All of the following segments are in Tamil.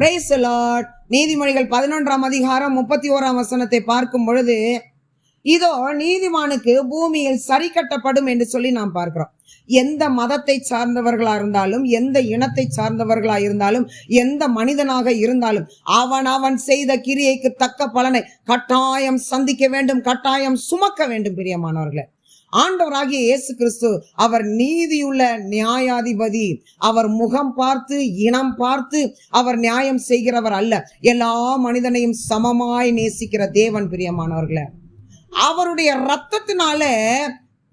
பிரைஸ் லார்ட் நீதிமொழிகள் பதினொன்றாம் அதிகாரம் முப்பத்தி ஓராம் வசனத்தை பார்க்கும் பொழுது இதோ நீதிமானுக்கு பூமியில் சரி கட்டப்படும் என்று சொல்லி நாம் பார்க்கிறோம். எந்த மதத்தை சார்ந்தவர்களா இருந்தாலும் எந்த இனத்தை சார்ந்தவர்களா இருந்தாலும் எந்த மனிதனாக இருந்தாலும் அவன் அவன் செய்த கிரியைக்கு தக்க பலனை கட்டாயம் சந்திக்க வேண்டும் கட்டாயம் சுமக்க வேண்டும் பிரியமானவர்களை. ஆண்டவராகிய இயேசு கிறிஸ்து அவர் நீதியுள்ள நியாயாதிபதி. அவர் முகம் பார்த்து இனம் பார்த்து அவர் நியாயம் செய்கிறவர் அல்ல. எல்லா மனிதனையும் சமமாய் நேசிக்கிற தேவன் பிரியமானவர்களே. அவருடைய ரத்தத்தினால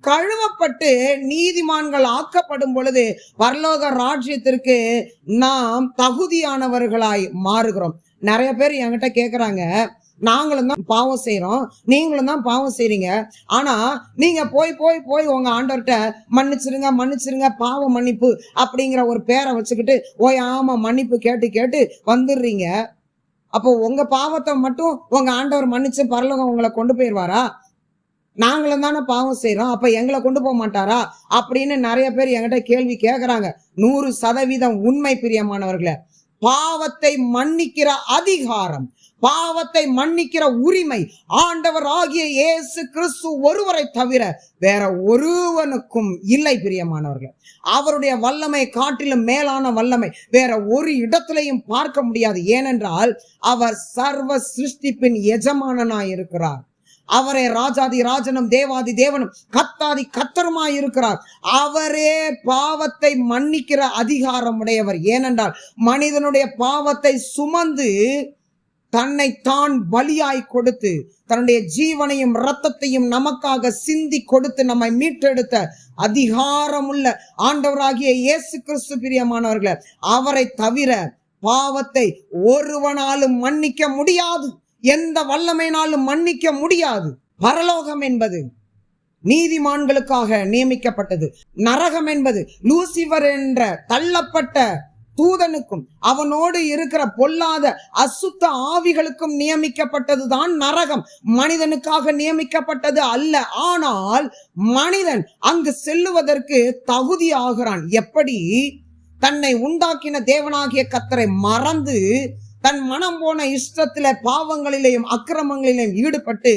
கழுவப்பட்டு நீதிமான்கள் ஆக்கப்படும் பொழுது பரலோக ராஜ்யத்திற்கு நாம் தகுதியானவர்களாய் மாறுகிறோம். நிறைய பேர் என்கிட்ட கேட்குறாங்க நாங்களும் தான் பாவம் செய்யறோம் நீங்களும் தான் பாவம் செய்றீங்க. ஆனா நீங்க போய் போய் போய் உங்க ஆண்டவர்கிட்ட மன்னிச்சிருங்க மன்னிச்சிருங்க பாவ மன்னிப்பு அப்படிங்கிற ஒரு பேரை வச்சுக்கிட்டு ஓய் ஆமா மன்னிப்பு கேட்டு கேட்டு வந்துடுறீங்க. அப்போ உங்க பாவத்தை மட்டும் உங்க ஆண்டவர் மன்னிச்சு பரலோகம் உங்களை கொண்டு போயிடுவாரா நாங்களும் தானே பாவம் செய்கிறோம் அப்ப எங்களை கொண்டு போக மாட்டாரா? அப்படின்னு நிறைய பேர் என்கிட்ட கேள்வி கேட்கறாங்க நூறு சதவீதம் உண்மை பிரியமானவர்களை. பாவத்தை மன்னிக்கிற அதிகாரம் பாவத்தை மன்னிக்கிற உரிமை ஆண்டவர் ஆகிய இயேசு கிறிஸ்து ஒருவரை தவிர வேற ஒருவனுக்கும் இல்லை பிரியமானவர்கள். அவருடைய வல்லமை காட்டிலும் மேலான வல்லமை வேற ஒரு இடத்திலையும் பார்க்க முடியாது. ஏனென்றால் அவர் சர்வ சிருஷ்டிப்பின் எஜமானனாய் இருக்கிறார். அவரே ராஜாதி ராஜனும் தேவாதி தேவனும் கத்தாதி கத்தருமாய் இருக்கிறார். அவரே பாவத்தை மன்னிக்கிற அதிகாரம் உடையவர். ஏனென்றால் மனிதனுடைய பாவத்தை சுமந்து தன்னை தான் பலியாய் கொடுத்து தன்னுடைய ஜீவனையும் இரத்தத்தையும் நமக்காக சிந்தி கொடுத்து நம்மை மீட்டெடுத்த அதிகாரமுள்ள ஆண்டவராகிய இயேசு கிறிஸ்து பிரியமானவர்களை அவரை தவிர பாவத்தை ஒருவனாலும் மன்னிக்க முடியாது. எந்த வல்லமையினாலும் மன்னிக்க முடியாது. பரலோகம் என்பது நீதிமான்களுக்காக நியமிக்கப்பட்டது. நரகம் என்பது லூசிபர் என்ற தள்ளப்பட்ட தூதனுக்கும் அவனோடு இருக்கிற பொல்லாத அசுத்த ஆவிகளுக்கும் நியமிக்கப்பட்டதுதான் நரகம். மனிதனுக்காக நியமிக்கப்பட்டது அல்ல. ஆனால் மனிதன் அங்கு செல்லுவதற்கு தகுதி ஆகிறான் எப்படி? தன்னை உண்டாக்கின தேவனாகிய கத்தரை மறந்து தன் மனம் போன இஷ்டத்தில பாவங்களிலேயும் அக்கிரமங்களிலேயும் ஈடுபட்டு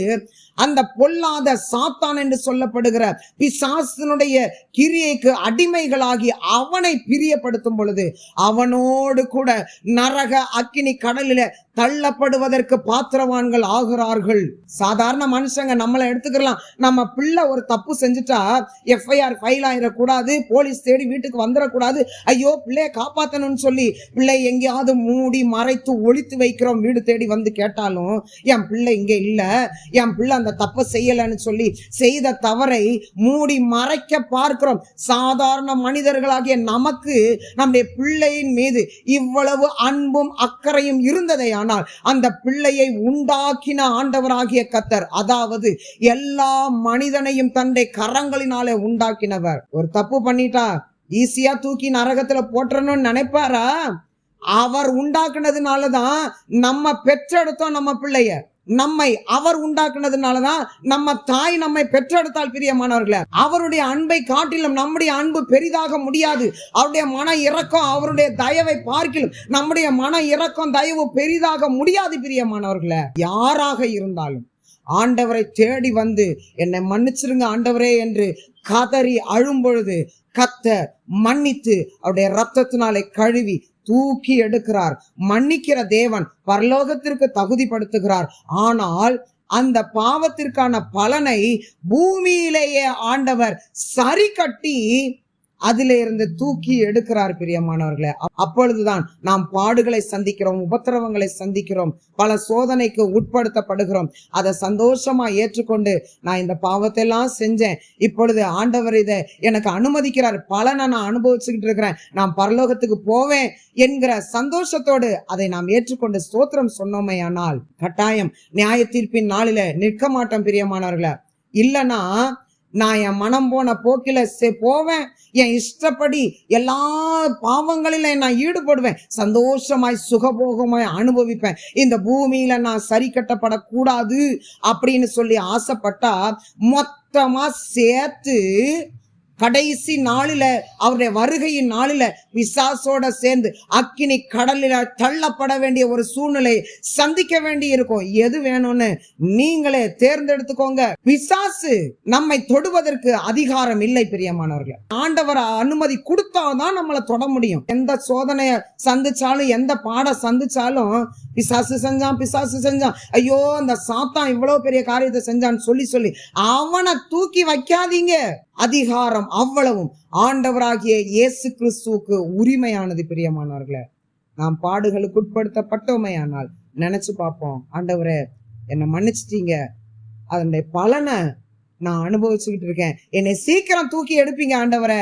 அந்த பொல்லாத சாத்தான் என்று சொல்லப்படுகிற பிசாசனுடைய கிரியைக்கு அடிமைகளாகி அவனை பிரியப்படுத்தும் பொழுது அவனோடு கூட நரக அக்கினி கடலில தள்ளப்படுவதற்கு பாத்திரவான்கள் ஆகிறார்கள். சாதாரண மனுஷங்க நம்மளை எடுத்துக்கலாம். நம்ம பிள்ளை ஒரு தப்பு செஞ்சுட்டா எஃப்ஐஆர் ஃபைல் ஆயிடக்கூடாது போலீஸ் தேடி வீட்டுக்கு வந்துடக்கூடாது ஐயோ பிள்ளைய காப்பாத்தணும்னு சொல்லி பிள்ளை எங்கேயாவது மூடி மறைத்து ஒழித்து வைக்கிறோம் வீடு தேடி வந்து கேட்டாலும் என் பிள்ளை இங்கே இல்லை. என் பிள்ளை அந்த தப்பை செய்யலைன்னு சொல்லி செய்த தவறை மூடி மறைக்க பார்க்கிறோம். சாதாரண மனிதர்களாகிய நமக்கு நம்முடைய பிள்ளையின் மீது இவ்வளவு அன்பும் அக்கறையும் இருந்ததை ஆனால் அந்த பிள்ளையை உண்டாக்கின ஆண்டவராகிய கத்தர் அதாவது எல்லா மனிதனையும் தன்னுடைய கரங்களினாலே உண்டாக்கினவர். ஒரு தப்பு பண்ணிட்டா ஈஸியா தூக்கி நரகத்துல போட்டுறணும்னு நினைப்பாரா? அவர் உண்டாக்குனதுனாலதான் நம்ம பெற்றெடுத்தோம் நம்ம பிள்ளைய. நம்மை அவர் உண்டாக்குனதுனாலதான் நம்ம தாய் நம்மை பெற்றெடுத்தால் பிரியமானவர்களே. அவருடைய அன்பை காட்டிலும் நம்முடைய அன்பு பெரிதாக முடியாது. அவருடைய மன இறக்கம் அவருடைய தயவை பார்க்கிலும் நம்முடைய மன இறக்கம் தயவு பெரிதாக முடியாது பிரியமானவர்களே. யாராக இருந்தாலும் ஆண்டவரை தேடி வந்து என்னை மன்னிச்சிருங்க ஆண்டவரே என்று கதறி அழும் பொழுது கத்தர் மன்னித்து அவருடைய ரத்தத்தினாலே கழுவி தூக்கி எடுக்கிறார். மன்னிக்கிற தேவன் பரலோகத்திற்கு தகுதிப்படுத்துகிறார். ஆனால் அந்த பாவத்திற்கான பலனை பூமியிலேயே ஆண்டவர் சரி கட்டி அதில இருந்து தூக்கி எடுக்கிறார் பிரியமானவர்களே. அப்பொழுதுதான் நாம் பாடுகளை சந்திக்கிறோம் உபத்திரவங்களை சந்திக்கிறோம் பல சோதனைக்கு உட்படுத்தப்படுகிறோம். அதை சந்தோஷமா ஏற்றுக்கொண்டு நான் இந்த பாவத்தை எல்லாம் செஞ்சேன். இப்பொழுது ஆண்டவர் இதை எனக்கு அனுமதிக்கிறார். பலனை நான் அனுபவிச்சுக்கிட்டு இருக்கிறேன். நான் பரலோகத்துக்கு போவேன் என்கிற சந்தோஷத்தோடு அதை நாம் ஏற்றுக்கொண்டு ஸ்தோத்திரம் சொன்னோமேயானால் கட்டாயம் நியாய தீர்ப்பின் நாளில நிற்க மாட்டோம் பிரியமானவர்களே. இல்லைன்னா நான் என் மனம் போன போக்கில செ- போவேன். என் இஷ்டப்படி எல்லா பாவங்களில நான் ஈடுபடுவேன். சந்தோஷமாய் சுகபோகமாய் அனுபவிப்பேன். இந்த பூமியில நான் சரி கட்டப்படக்கூடாது அப்படின்னு சொல்லி ஆசைப்பட்டா மொத்தமா சேர்த்து கடைசி நாளில் அவருடைய வருகையின் நாளில் விசாசோட சேர்ந்து அக்கினி கடலில் தள்ளப்பட வேண்டிய ஒரு சூழ்நிலை சந்திக்க வேண்டி இருக்கும் எது வேணும்னு நீங்களே தேர்ந்தெடுத்துக்கோங்க. விசாசு நம்மை தொடுவதற்கு அதிகாரம் இல்லை பிரியமானவர்களே. ஆண்டவர் அனுமதி கொடுத்தாதான் நம்மளை தொட முடியும். எந்த சோதனையை சந்திச்சாலும் எந்த பாட சந்திச்சாலும் பிசாசு செஞ்சான் பிசாசு செஞ்சான். ஐயோ அந்த சாத்தான் இவ்வளவு பெரிய காரியத்தை செஞ்சான்னு சொல்லி சொல்லி அவனை தூக்கி வைக்காதீங்க. அதிகாரம் அவ்வளவும். ஆண்டவராகிய இயேசு கிறிஸ்துவுக்கு உரிமையானது பிரியமானவர்களே நாம் பாடுகளுக்கு உட்படுத்தப்பட்டோமையானால் நினைச்சு பார்ப்போம். ஆண்டவரே என்னை மன்னிச்சிட்டீங்க. அதனுடைய பலனை நான் அனுபவிச்சுக்கிட்டு இருக்கேன். என்னை சீக்கிரம் தூக்கி எடுப்பீங்க ஆண்டவரை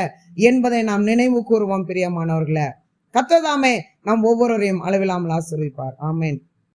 என்பதை நாம் நினைவு கூறுவோம் பிரியமானவர்களே. கத்ததாமே நாம் ஒவ்வொருவரையும் அளவில்லாமல் ஆசிரியப்பார் ஆமேன்.